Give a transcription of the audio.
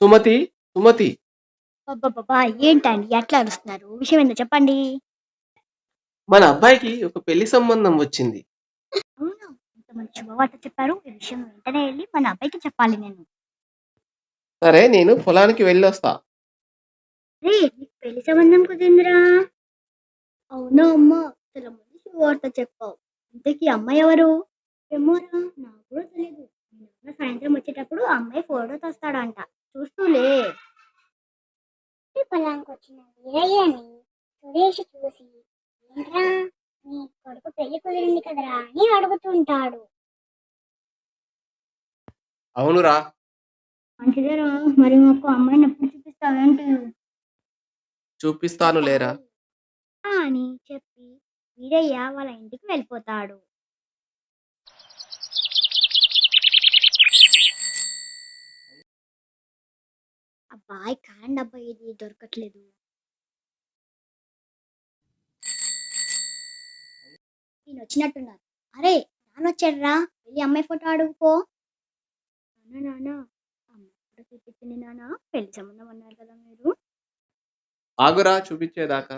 సుమతి సుమతి. అబ్బబ్బబ్బా ఏంటండి ఎట్లా అరుస్తున్నారు? విషయం ఏందో చెప్పండి. మన అబ్బాయికి ఒక పెళ్ళి సంబంధం వచ్చింది. అవునా? ఇంత మంచి శుభవార్త చెప్పారు. ఈ విషయం వెంటనే వెళ్ళి మన అబ్బాయికి చెప్పాలి నేను. సరే నేను పొలానికి వెళ్ళొస్తా. రే నీకు పెళ్ళి సంబంధం కుదిరిందిరా అవునా అమ్మా? చాలా మంచి శుభవార్త చెప్పావు. ఇంతకీ అమ్మాయి ఎవరు? ఏమోరా నాకు కూడా తెలియదు మీ నాన్న సాయంత్రం వచ్చేటప్పుడు ఆ అమ్మాయి ఫోటో తెస్తాడంట. చూస్తూలే పొలానికి వచ్చిన వీరయ్యని సురేష్ చూసి ఏంట్రా? నీ కొడుకు పెళ్ళి కుదిరింది కదరా? అని అడుగుతుంటాడు. అవునురా. మంచిదేరా. మరి మాకు అమ్మాయిని ఎప్పుడు చూపిస్తావేంటి? చూపిస్తాను లేరా అని చెప్పి వీరయ్య వాళ్ళ ఇంటికి వెళ్ళిపోతాడు. అబ్బాయి కాండి అబ్బాయి ఇది దొరకట్లేదు. నేను వచ్చినట్టున్నారు అరే నాన్న వచ్చాడురా వెళ్ళి అమ్మాయి ఫోటో అడుగుకో నాన్న నాన్న. అమ్మాయి ఫోటో చూపించింది నాన్న. పెళ్ళి సంబంధం అన్నారు కదా మీరు. ఆగురా చూపించేదాకా.